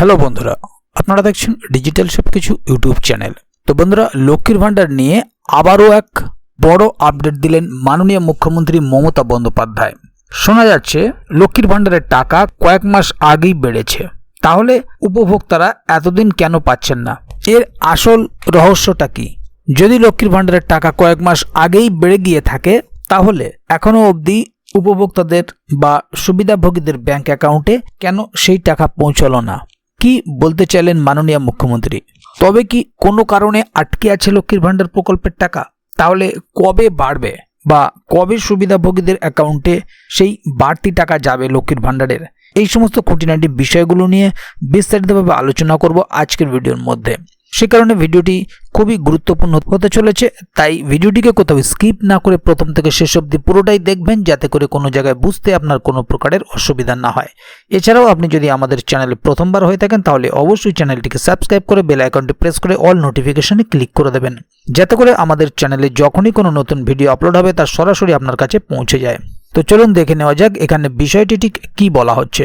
Hello বন্ধুরা, আপনারা দেখছেন ডিজিটাল সব কিছু ইউটিউব চ্যানেল তো বন্ধুরা, লক্ষ্মীর ভাণ্ডার নিয়ে আবারও এক বড় আপডেট দিলেন মাননীয় মুখ্যমন্ত্রী মমতা বন্দ্যোপাধ্যায়। শোনা যাচ্ছে, লক্ষ্মীর ভাণ্ডারের টাকা কয়েক মাস আগেই বেড়েছে। তাহলে উপভোক্তারা এতদিন কেন পাচ্ছেন না? এর আসল রহস্যটা কি? যদি লক্ষ্মীর ভাণ্ডারের টাকা কয়েক মাস আগেই বেড়ে গিয়ে থাকে, তাহলে এখনও অবধি উপভোক্তাদের বা সুবিধাভোগীদের ব্যাংক অ্যাকাউন্টে কেন সেই টাকা পৌঁছলো না? কি বলতে চাইলেন মাননীয় মুখ্যমন্ত্রী? তবে কি কোনো কারণে আটকে আছে লক্ষ্মীর ভাণ্ডার প্রকল্পের টাকা? তাহলে কবে বাড়বে বা কবে সুবিধাভোগীদের অ্যাকাউন্টে সেই বাড়তি টাকা যাবে লক্ষ্মীর ভাণ্ডারের? এই সমস্ত খুঁটিনাটি বিষয়গুলো নিয়ে বিস্তারিতভাবে আলোচনা করব আজকের ভিডিওর মধ্যে। সে কারণে ভিডিওটি খুবই গুরুত্বপূর্ণ হতে চলেছে, তাই ভিডিওটিকে কোথাও স্কিপ না করে প্রথম থেকে শেষ অবধি পুরোটাই দেখবেন, যাতে করে কোনো জায়গায় বুঝতে আপনার কোনো প্রকারের অসুবিধা না হয়। এছাড়াও আপনি যদি আমাদের চ্যানেলে প্রথমবার হয়ে থাকেন, তাহলে অবশ্যই চ্যানেলটিকে সাবস্ক্রাইব করে বেল আইকনটি প্রেস করে অল নোটিফিকেশনে ক্লিক করে দেবেন, যাতে করে আমাদের চ্যানেলে যখনই কোনো নতুন ভিডিও আপলোড হবে তার সরাসরি আপনার কাছে পৌঁছে যায়। তো চলুন দেখে নেওয়া যাক, এখানে বিষয়টি ঠিক কী বলা হচ্ছে।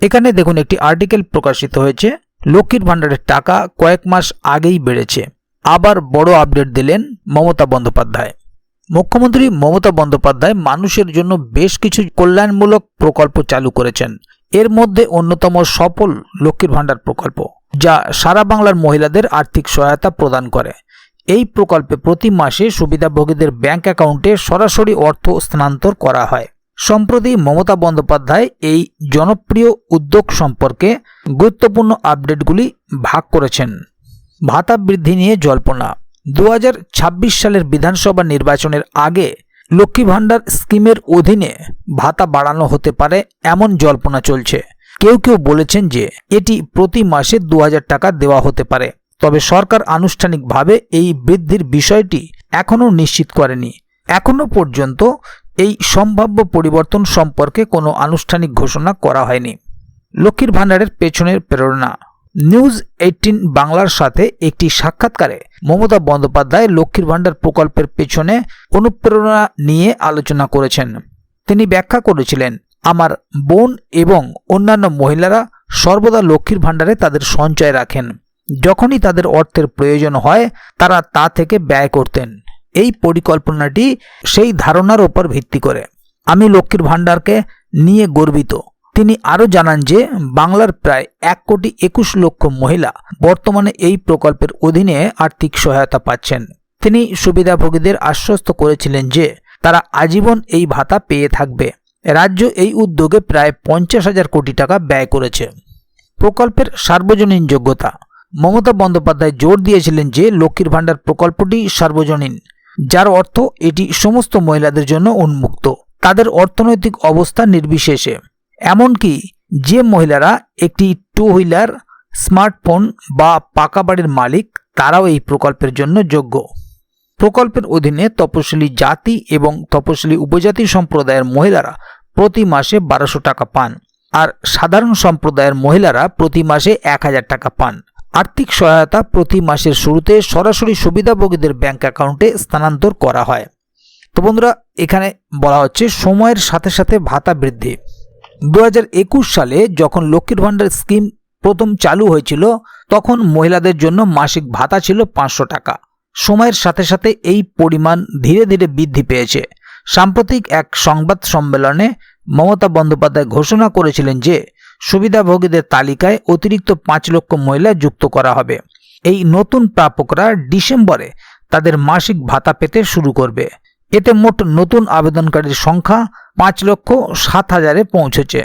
এখানে দেখুন, একটি আর্টিকেল প্রকাশিত হয়েছে। লক্ষ্মীর ভাণ্ডারের টাকা কয়েক মাস আগেই বেড়েছে। আবার বড় আপডেট দিলেন মমতা বন্দ্যোপাধ্যায়। মুখ্যমন্ত্রী মমতা বন্দ্যোপাধ্যায় মানুষের জন্য বেশ কিছু কল্যাণমূলক প্রকল্প চালু করেছেন। এর মধ্যে অন্যতম সফল লক্ষ্মীর ভাণ্ডার প্রকল্প, যা সারা বাংলার মহিলাদের আর্থিক সহায়তা প্রদান করে। এই প্রকল্পে প্রতি মাসে সুবিধাভোগীদের ব্যাংক অ্যাকাউন্টে সরাসরি অর্থ স্থানান্তর করা হয়। সম্প্রতি মমতা বন্দ্যোপাধ্যায় এই জনপ্রিয় উদ্যোগ সম্পর্কে গুরুত্বপূর্ণ আপডেটগুলি ভাগ করেছেন। ভাতা বৃদ্ধি নিয়ে জল্পনা। দু হাজার ছাব্বিশ সালের বিধানসভা নির্বাচনের আগে লক্ষ্মী ভাণ্ডার স্কিমের অধীনে ভাতা বাড়ানো হতে পারে এমন জল্পনা চলছে। কেউ কেউ বলেছেন যে এটি প্রতি মাসে দু হাজার টাকা দেওয়া হতে পারে। তবে সরকার আনুষ্ঠানিকভাবে এই বৃদ্ধির বিষয়টি এখনও নিশ্চিত করেনি। এখনও পর্যন্ত এই সম্ভাব্য পরিবর্তন সম্পর্কে কোনো আনুষ্ঠানিক ঘোষণা করা হয়নি। লক্ষ্মীর ভাণ্ডারের পেছনের প্রেরণা। নিউজ এইটিন বাংলার সাথে একটি সাক্ষাৎকারে মমতা বন্দ্যোপাধ্যায় লক্ষ্মীর ভাণ্ডার প্রকল্পের পেছনে অনুপ্রেরণা নিয়ে আলোচনা করেছেন। তিনি ব্যাখ্যা করেছিলেন, আমার বোন এবং অন্যান্য মহিলারা সর্বদা লক্ষ্মীর ভাণ্ডারে তাদের সঞ্চয় রাখেন। যখনই তাদের অর্থের প্রয়োজন হয়, তারা তা থেকে ব্যয় করতেন। এই পরিকল্পনাটি সেই ধারণার ওপর ভিত্তি করে। আমি লক্ষ্মীর ভাণ্ডারকে নিয়ে গর্বিত। তিনি আরও জানান যে, বাংলার প্রায় এক কোটি একুশ লক্ষ মহিলা বর্তমানে এই প্রকল্পের অধীনে আর্থিক সহায়তা পাচ্ছেন। তিনি সুবিধাভোগীদের আশ্বস্ত করেছিলেন যে, তারা আজীবন এই ভাতা পেয়ে থাকবে। রাজ্য এই উদ্যোগে প্রায় পঞ্চাশ হাজার কোটি টাকা ব্যয় করেছে। প্রকল্পের সার্বজনীন যোগ্যতা। মমতা বন্দ্যোপাধ্যায় জোর দিয়েছিলেন যে, লক্ষ্মীর ভাণ্ডার প্রকল্পটি সার্বজনীন। যার অর্থ এটি সমস্ত মহিলাদের জন্য উন্মুক্ত। তাদের অর্থনৈতিক অবস্থা নির্বিশেষে। এমনকি যে মহিলারা একটি টু হুইলার স্মার্টফোন বা পাকা বাড়ির মালিক, তারাও এই প্রকল্পের জন্য যোগ্য। প্রকল্পের অধীনে তপশিলি জাতি এবং তপশিলি উপজাতি সম্প্রদায়ের মহিলারা প্রতি মাসে বারোশো টাকা পান, আর সাধারণ সম্প্রদায়ের মহিলারা প্রতি মাসে এক হাজার টাকা পান। আর্থিক সহায়তা প্রতি মাসের শুরুতে সরাসরি সুবিধাভোগীদের ব্যাংক অ্যাকাউন্টে স্থানান্তর করা হয়। তো বন্ধুরা, এখানে বলা হচ্ছে সময়ের সাথে সাথে ভাতা বৃদ্ধি। দু হাজার একুশ সালে যখন লক্ষ্মীর ভাণ্ডার স্কিম প্রথম চালু হয়েছিল, তখন মহিলাদের জন্য মাসিক ভাতা ছিল পাঁচশো টাকা। সময়ের সাথে সাথে এই পরিমাণ ধীরে ধীরে বৃদ্ধি পেয়েছে। সাম্প্রতিক এক সংবাদ সম্মেলনে মমতা বন্দ্যোপাধ্যায় ঘোষণা করেছিলেন যে সুবিধাভোগীদের তালিকায় অতিরিক্ত পাঁচ লক্ষ মহিলা যুক্ত করা হবে। এই নতুন প্রাপকরা ডিসেম্বরে তাদের মাসিক ভাতা পেতে শুরু করবে। এতে মোট নতুন আবেদনকারীর সংখ্যা পাঁচ লক্ষ সাত হাজারে পৌঁছেছে।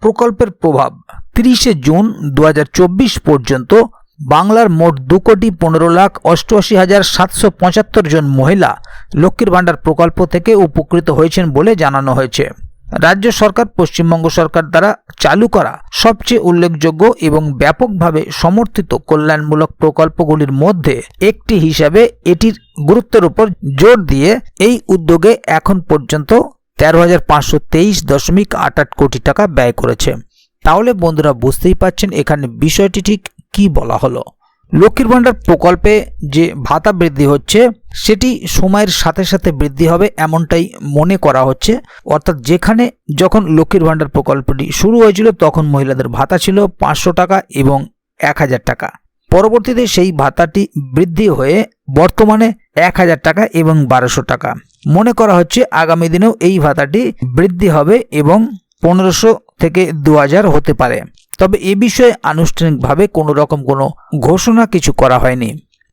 প্রকল্পের প্রভাব তিরিশে জুন দু হাজার চব্বিশ পর্যন্ত বাংলার মোট দু কোটি পনেরো লাখ অষ্টআশি হাজার সাতশো পঁচাত্তর জন মহিলা লক্ষ্মীর ভাণ্ডার প্রকল্প থেকে উপকৃত হয়েছেন বলে জানানো হয়েছে। রাজ্য সরকার পশ্চিমবঙ্গ সরকার দ্বারা চালু করা সবচেয়ে উল্লেখযোগ্য এবং ব্যাপকভাবে সমর্থিত কল্যাণমূলক প্রকল্পগুলির মধ্যে একটি হিসাবে এটির গুরুত্বের উপর জোর দিয়ে এই উদ্যোগে এখন পর্যন্ত তেরো হাজার পাঁচশো তেইশ দশমিক আট আট কোটি টাকা ব্যয় করেছে। তাহলে বন্ধুরা বুঝতেই পাচ্ছেন এখানে বিষয়টি ঠিক কি বলা হলো। লক্ষ্মীর ভাণ্ডার প্রকল্পে যে ভাতা বৃদ্ধি হচ্ছে, সেটি সময়ের সাথে সাথে বৃদ্ধি হবে এমনটাই মনে করা হচ্ছে। অর্থাৎ যেখানে যখন লক্ষ্মীর ভাণ্ডার প্রকল্পটি শুরু হয়েছিল, তখন মহিলাদের ভাতা ছিল পাঁচশো টাকা এবং এক হাজার টাকা। পরবর্তীতে সেই ভাতাটি বৃদ্ধি হয়ে বর্তমানে এক হাজার টাকা এবং বারোশো টাকা। মনে করা হচ্ছে আগামী দিনেও এই ভাতাটি বৃদ্ধি হবে এবং পনেরোশো থেকে দু হাজার হতে পারে। তবে এ বিষয়ে আনুষ্ঠানিকভাবে কোনো রকম কোনো ঘোষণা কিছু করা হয়নি।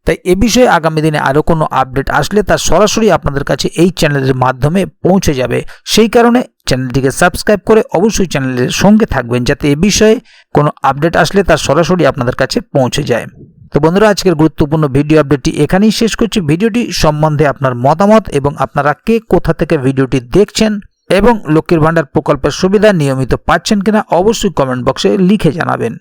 তাই এ বিষয়ে আগামী দিনে আরও কোনো আপডেট আসলে তা সরাসরি আপনাদের কাছে এই চ্যানেলের মাধ্যমে পৌঁছে যাবে। সেই কারণে চ্যানেলটিকে সাবস্ক্রাইব করে অবশ্যই চ্যানেলের সঙ্গে থাকবেন যাতে এ বিষয়ে কোনো আপডেট আসলে তা সরাসরি আপনাদের কাছে পৌঁছে যায়। তো বন্ধুরা, আজকের গুরুত্বপূর্ণ ভিডিও আপডেটটি এখানেই শেষ করছি। ভিডিওটি সম্বন্ধে আপনার মতামত এবং আপনারা কে কোথা থেকে ভিডিওটি দেখছেন এবং লক্ষ্মীর ভাণ্ডার প্রকল্পের সুবিধা নিয়মিত পাচ্ছেন কিনা অবশ্যই কমেন্ট বক্সে লিখে জানাবেন।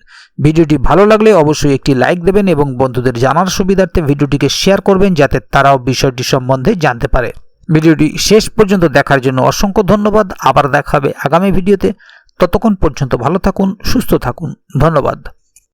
ভিডিওটি ভালো লাগলে অবশ্যই একটি লাইক দেবেন এবং বন্ধুদের জানার সুবিধার্থে ভিডিওটিকে শেয়ার করবেন যাতে তারাও বিষয়টি সম্বন্ধে জানতে পারে। ভিডিওটি শেষ পর্যন্ত দেখার জন্য অসংখ্য ধন্যবাদ। আবার দেখা হবে আগামী ভিডিওতে। ততক্ষণ পর্যন্ত ভালো থাকুন, সুস্থ থাকুন। ধন্যবাদ।